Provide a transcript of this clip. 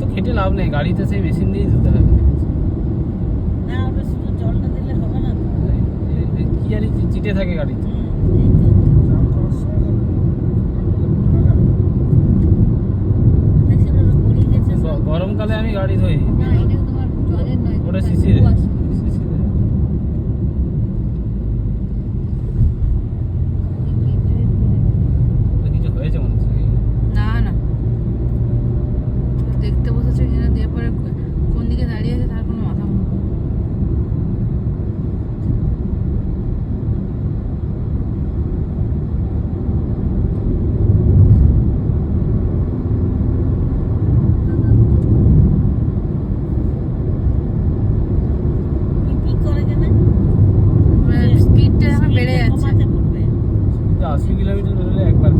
লাভ নেই গাড়িতে সেই মেশিন দিয়েই ধুতে হবে। না ওটা শুধু জলটা দিলে হবে না তো। এই- এই- এই কি জানি চিটে থাকে গাড়িতে। গরমকালে আমি গাড়ি ধুই। পাঁচ কিলোমিটার হলে একবার